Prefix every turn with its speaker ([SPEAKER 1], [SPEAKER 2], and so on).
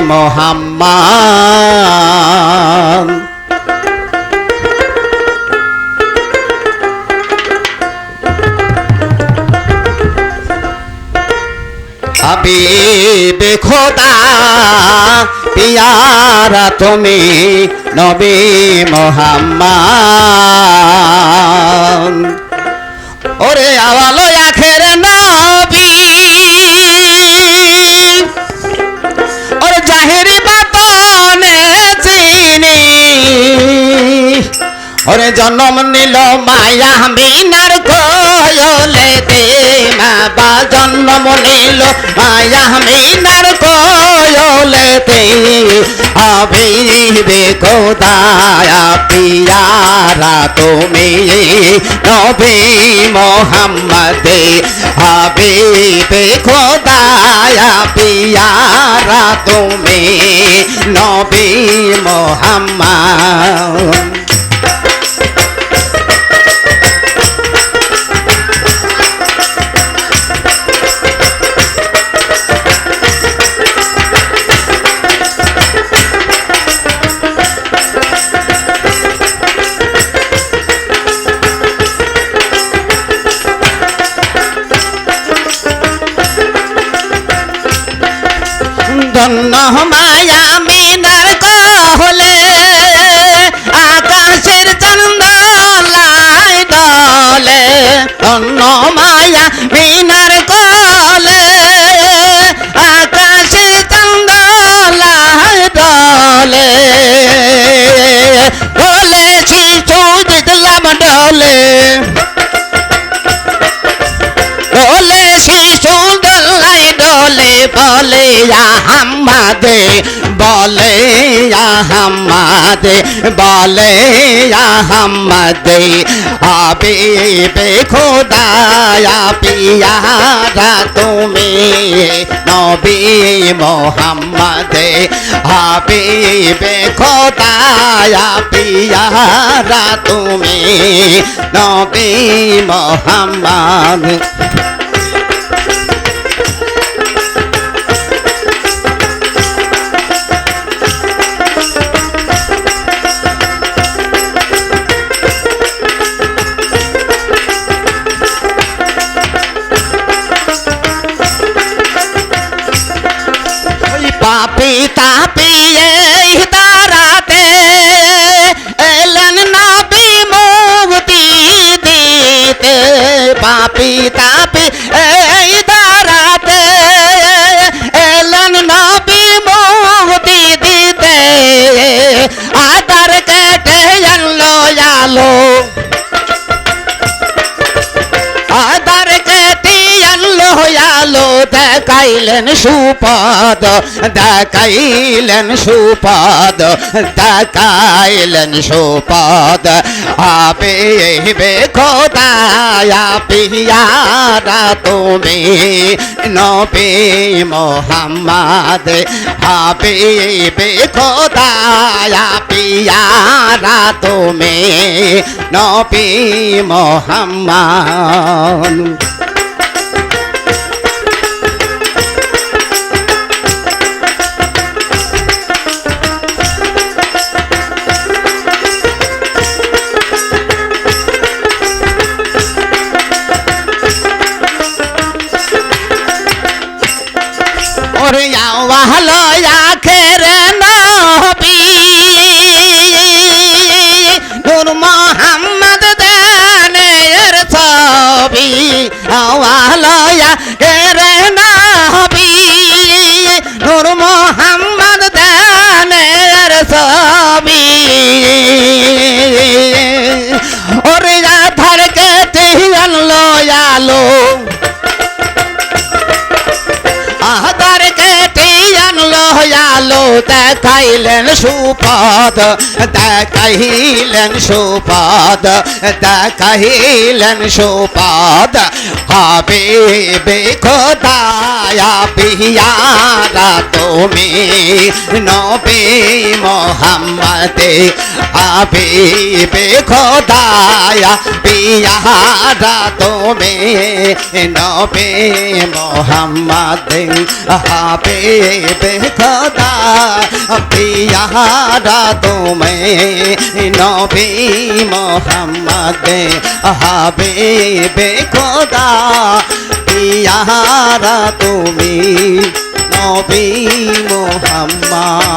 [SPEAKER 1] মোহাম্মদ। হাবিবে খোদা পিয়ারা তুমি নবী মোহাম্মদ। ওরে আওয়ালো জন্ম নিল মায়া মিনার কোয়লে দে বা জন্ম নিল মায়া মিনার কোয়লে আবিবে কোদায়া পিয়ারা তুমি নবী মোহাম্মদে। হাবিবে খোদায়া পিয়ারা তুমি নবী মোহাম্মদ। ধন্য মায়া মিনার কহলে, আকাশের চন্দ লাই দলে ধন্য মায়া মিনার কহলে, আকাশের চন্দ লাই দলে বলে আহমাদে বলে আহমাদে বলে আহমাদে আবিবে খোদায়া পিয়ারা তুমি, নবী মোহাম্মদে। হাবিবে খোদায়া পিয়ারা তুমি, নবী মোহাম্মদ। দেখাইলেন সুপদ দেখাইলেন সুপদ দেখাইলেন সুপদ। বে খোদায়া পিয়ারা তুমি নবী মোহাম্মদ। হাবিবে খোদায়া পিয়ারা তুমি নবী মোহাম্মদ। আওয়ালো আখের নবী দেখাইলেন সুপদ দেখাইলেন সুপদ দেখাইলেন সুপদ হবে বে খোদায়া পিয়ারা তুমি নবী মোহাম্মদে হাবিবে খোদায়া পিয়ারা তুমি নবে মোহাম্মদে হাবিবে খোদা পিয়ারা তুমি নবী মোহাম্মদে হাবিবে খোদা খোদা ইয়াহারা তুমি নবী মোহাম্মদ।